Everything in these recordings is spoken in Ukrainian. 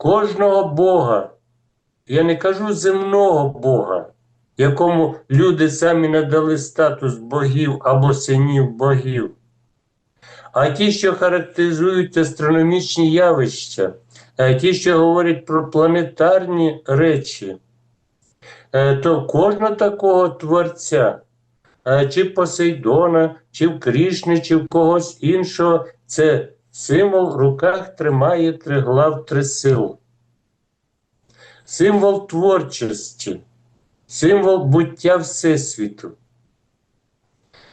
кожного Бога, я не кажу земного Бога, якому люди самі надали статус богів або синів богів, а ті, що характеризують астрономічні явища, е, ті, що говорять про планетарні речі, е, то кожного такого творця, е, чи Посейдона, чи в Крішни, чи в когось іншого, це символ в руках тримає триглав трисил. Символ творчості, символ буття Всесвіту.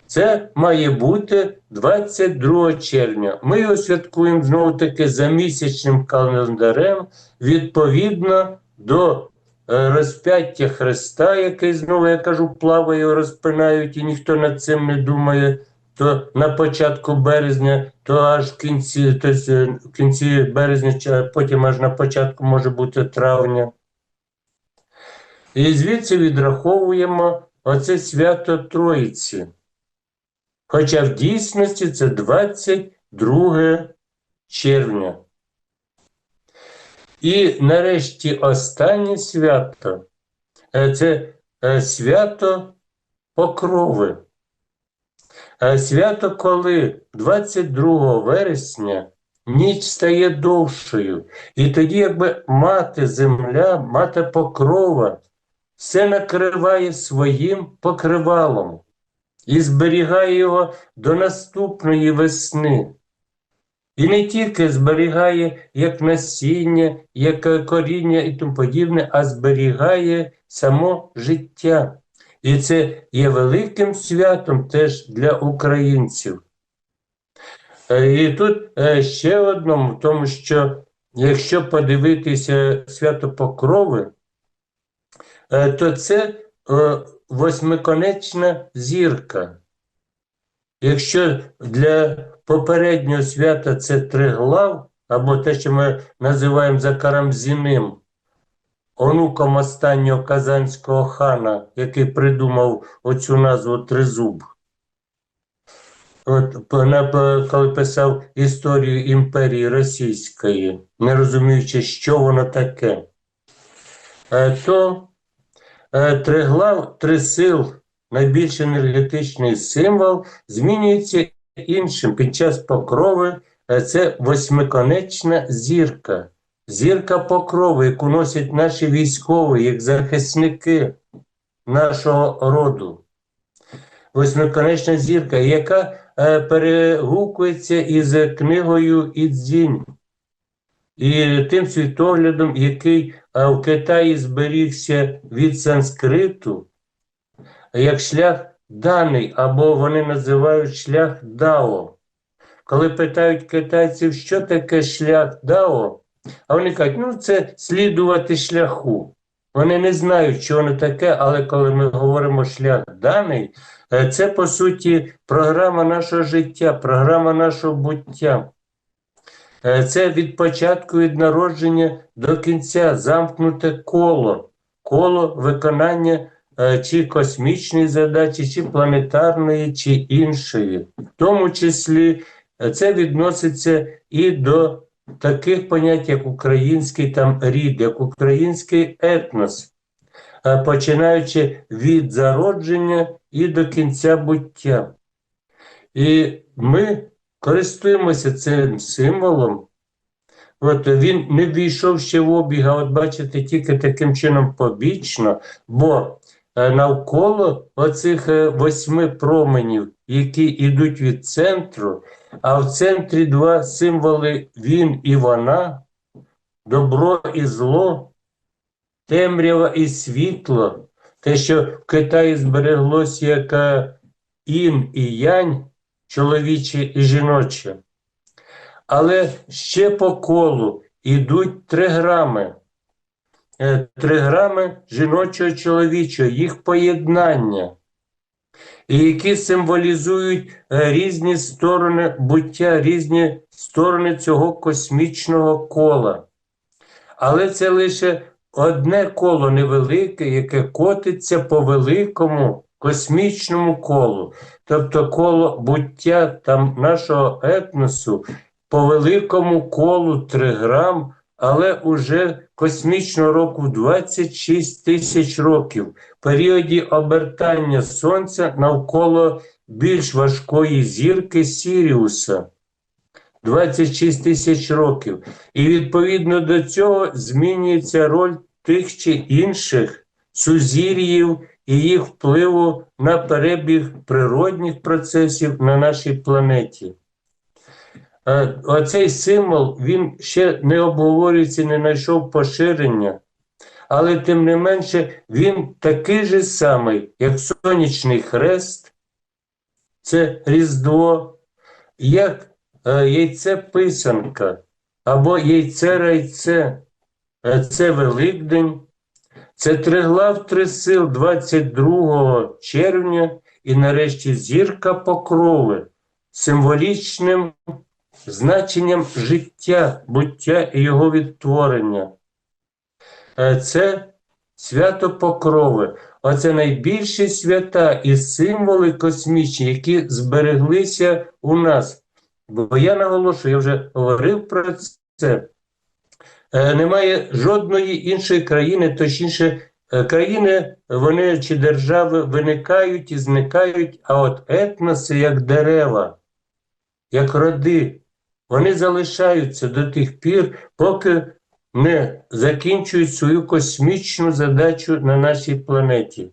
Це має бути 22 червня. Ми його святкуємо знову таки за місячним календарем відповідно до е, розп'яття Христа, який знову, я кажу, плаває, розпинають, і ніхто над цим не думає. То на початку березня, то аж кінці, то е, в кінці березня, потім аж на початку може бути травня. І звідси відраховуємо оце свято Троїці. Хоча в дійсності це 22 червня. І нарешті останнє свято е, це е, свято Покрови. Е, Свято, коли 22 вересня ніч стає довшою, і тоді, якби мати земля, мати покрова, все накриває своїм покривалом і зберігає його до наступної весни. І не тільки зберігає як насіння, як коріння і тому подібне, а зберігає само життя. І це є великим святом теж для українців. Е, І тут е, ще одному, тому що якщо подивитися свято Покрови, е, то це восьмиконечна зірка. Якщо для попереднього свята це триглав, або те, що ми називаємо Закарамзіним, онуком останнього казанського хана, який придумав оцю назву Тризуб. От, коли писав історію імперії Російської, не розуміючи, що воно таке, е, то е, триглав, трисил, найбільш енергетичний символ, змінюється іншим. Під час покрови е, це восьмиконечна зірка. Зірка покрови, яку носять наші військові, як захисники нашого роду. Восьмиконечна зірка, яка е, перегукується із книгою Ідзінь і тим світоглядом, який е, в Китаї зберігся від санскриту, як шлях даний, або вони називають шлях Дао. Коли питають китайців, що таке шлях Дао, а вони кажуть, ну це слідувати шляху. Вони не знають, що воно таке, але коли ми говоримо шлях даний, е, це по суті програма нашого життя, програма нашого буття. Е, Це від початку від народження до кінця замкнуте коло, коло виконання е, чи космічної задачі, чи планетарної, чи іншої. В тому числі це відноситься і до таких понять, як український там рід, як український етнос, е, починаючи від зародження і до кінця буття. І ми користуємося цим символом. От він не війшов ще в обіг, а от бачите, тільки таким чином побічно, бо навколо оцих е, восьми променів, які йдуть від центру, а в центрі два символи він і вона, добро і зло, темрява і світло, те, що в Китаї збереглося як е, ін і янь, чоловіче і жіноче. Але ще по колу йдуть три грами. Е, Три грами жіночого чоловічого, їх поєднання, які символізують е, різні сторони буття, різні сторони цього космічного кола. Але це лише одне коло невелике, яке котиться по великому космічному колу. Тобто коло буття там нашого етносу по великому колу триграм але уже космічного року 26 тисяч років, в періоді обертання Сонця навколо більш важкої зірки Сіріуса. 26 тисяч років. І відповідно до цього змінюється роль тих чи інших сузір'їв і їх впливу на перебіг природних процесів на нашій планеті. Е, Оцей символ він ще не обговорюється, не знайшов поширення, але тим не менше він такий же самий, як сонячний хрест, це Різдво, як е, яйце писанка або яйце райце, Е, це Великдень, це триглав три сил 22 червня і нарешті зірка покрови символічним значенням життя, буття і його відтворення. Е, Це свято покрови. Оце найбільші свята і символи космічні, які збереглися у нас. Бо я наголошую, я вже говорив про це. Е, Немає жодної іншої країни, точніше, е, країни, вони чи держави виникають і зникають, а от етноси, як дерева, як роди, вони залишаються до тих пір, поки не закінчують свою космічну задачу на нашій планеті.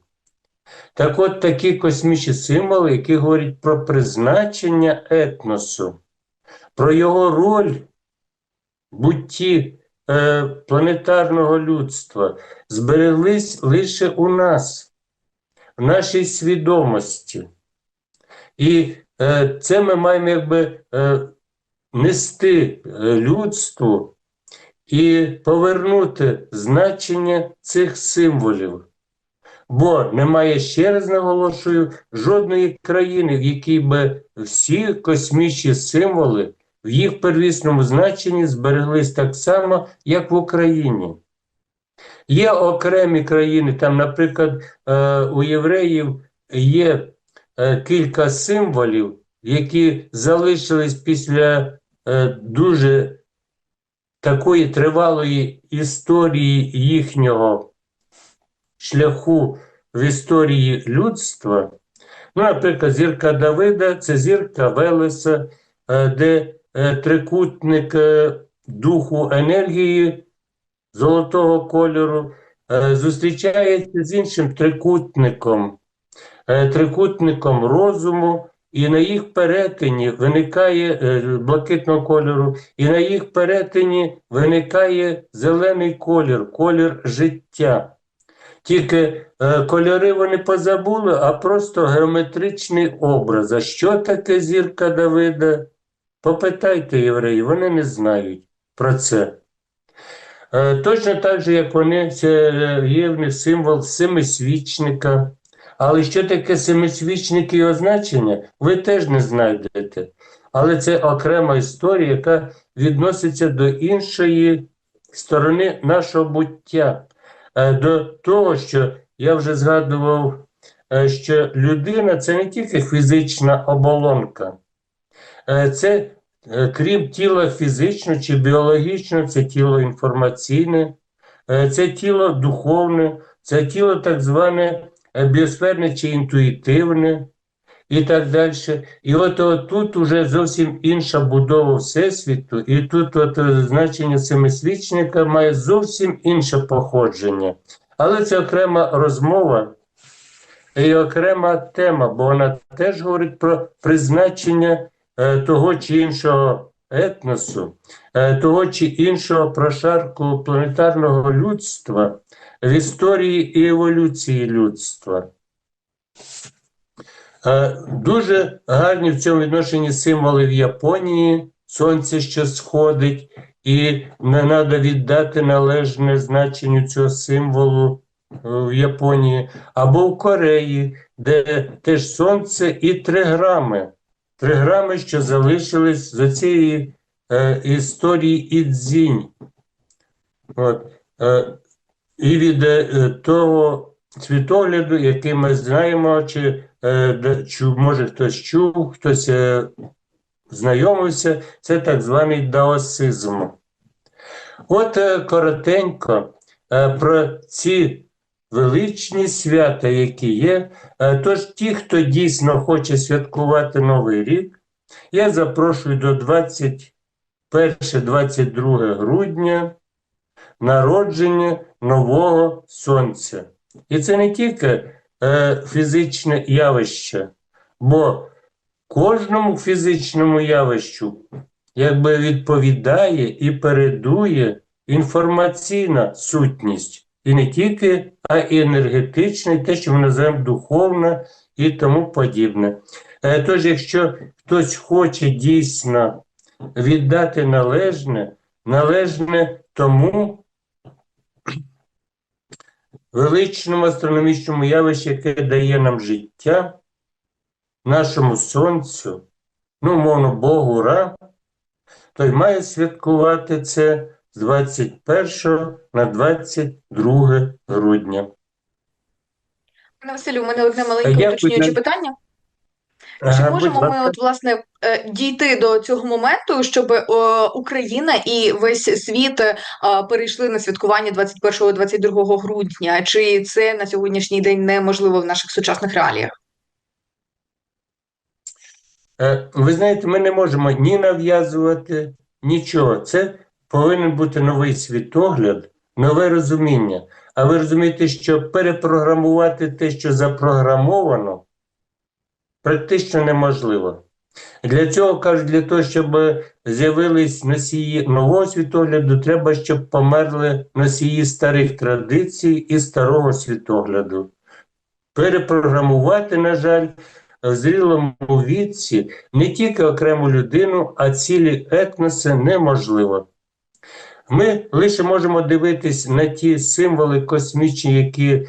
Так от такі космічні символи, які говорять про призначення етносу, про його роль в бутті е, планетарного людства, збереглись лише у нас, в нашій свідомості. І е, це ми маємо якби е, нести е, людству і повернути значення цих символів. Бо немає, ще раз наголошую, жодної країни, в якій би всі космічні символи в їх первісному значенні збереглись так само, як в Україні. Є окремі країни, там, наприклад, е, у євреїв є е, кілька символів, які залишились після дуже такої тривалої історії їхнього шляху в історії людства. Ну, наприклад, зірка Давида це зірка Велеса, е, де е, трикутник е, духу енергії золотого кольору е, зустрічається з іншим трикутником, е, трикутником розуму, і на їх перетині виникає е, блакитного кольору, і на їх перетині виникає зелений колір, колір життя. Тільки е, кольори вони позабули, а просто геометричний образ. А що таке зірка Давида? Попитайте євреїв, вони не знають про це. Е, точно так же, як вони, це є в них символ семисвічника. Але що таке семисвічник і його значення, ви теж не знайдете. Але це окрема історія, яка відноситься до іншої сторони нашого буття. Е, до того, що я вже згадував, е, що людина це не тільки фізична оболонка, Е, це крім тіла фізичного чи біологічного, це тіло інформаційне, це тіло духовне, це тіло так зване біосферне чи інтуїтивне. І так далі. І от, от тут уже зовсім інша будова Всесвіту, і тут от значення семисвічника має зовсім інше походження. Але це окрема розмова і окрема тема, бо вона теж говорить про призначення е, того чи іншого етносу, е, того чи іншого прошарку планетарного людства в історії і еволюції людства. Е, Дуже гарні в цьому відношенні символи в Японії, сонце, що сходить, і не треба віддати належне значенню цього символу е, в Японії, або в Кореї, де теж сонце і три грами. Три грами, що залишились з цієї е, історії Ідзінь. От, е, і від е, того світогляду, який ми знаємо, чи, е, чу, може хтось чув, хтось е, знайомився, це так званий даосизм. От коротенько про ці величні свята, які є. Тож ті, хто дійсно хоче святкувати Новий рік, я запрошую до 21-22 грудня народження нового сонця. І це не тільки е, фізичне явище, бо кожному фізичному явищу якби відповідає і передує інформаційна сутність. І не тільки, а і енергетична, і те, що ми називаємо духовна і тому подібне. Е, Тож, якщо хтось хоче дійсно віддати належне, належне тому величному астрономічному явищі, яке дає нам життя, нашому сонцю, ну, мовно, Богу Ра, той має святкувати це з 21 на 22 грудня. Пане Василю, у мене одне маленьке уточнююче питання. Чи можемо ми, от, власне, е, дійти до цього моменту, щоб е, Україна і весь світ е, перейшли на святкування 21-22 грудня? Чи це на сьогоднішній день неможливо в наших сучасних реаліях? Ви знаєте, ми не можемо ні нав'язувати нічого. Це повинен бути новий світогляд, нове розуміння. А ви розумієте, що перепрограмувати те, що запрограмовано, практично неможливо. Для цього кажуть, для того, щоб з'явились носії нового світогляду, треба, щоб померли носії старих традицій і старого світогляду. Перепрограмувати, на жаль, в зрілому віці не тільки окрему людину, а цілі етноси неможливо. Ми лише можемо дивитись на ті символи космічні, які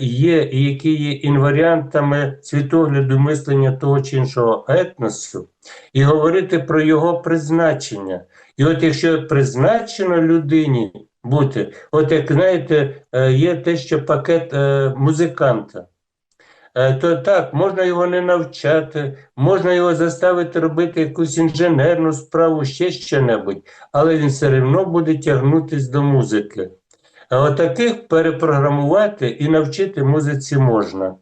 є, і які є інваріантами світогляду мислення того чи іншого етносу, і говорити про його призначення. І от якщо призначено людині бути, от як знаєте, е, є те, що пакет е, музиканта. Е, то так, можна його не навчати, можна його заставити робити якусь інженерну справу, ще що-небудь, але він все одно буде тягнутись до музики. А отаких перепрограмувати і навчити музиці можна.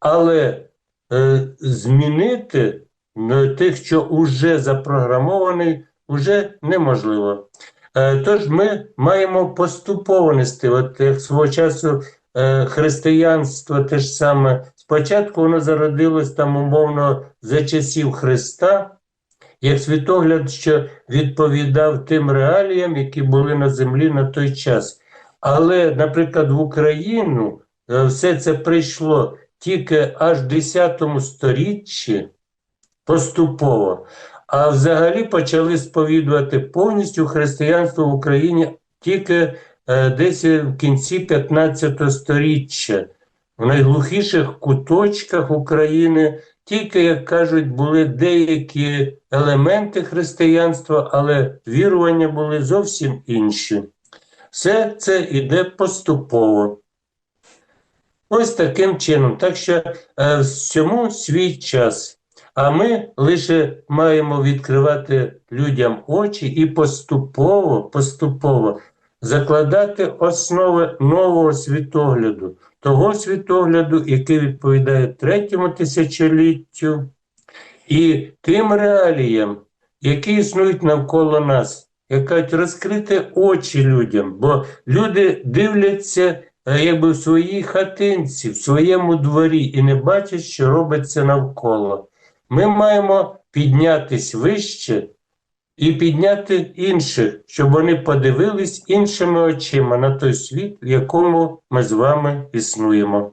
Але е, змінити е, тих, що вже запрограмований, вже неможливо. Е, тож ми маємо поступово нести, от як свого часу е, християнство те ж саме. Спочатку воно зародилось там умовно за часів Христа, як світогляд, що відповідав тим реаліям, які були на землі на той час. Але, наприклад, в Україну е, все це прийшло тільки аж в 10 сторіччі поступово, а взагалі почали сповідувати повністю християнство в Україні тільки е, десь в кінці 15 сторіччя. В найглухіших куточках України тільки, як кажуть, були деякі елементи християнства, але вірування були зовсім інші. Все це йде поступово. Ось таким чином. Так що е, всьому свій час. А ми лише маємо відкривати людям очі і поступово, поступово закладати основи нового світогляду, того світогляду, який відповідає третьому тисячоліттю, і тим реаліям, які існують навколо нас. Як кажуть, розкрити очі людям, бо люди дивляться е, якби в своїй хатинці, в своєму дворі і не бачать, що робиться навколо. Ми маємо піднятись вище і підняти інших, щоб вони подивились іншими очима на той світ, в якому ми з вами існуємо.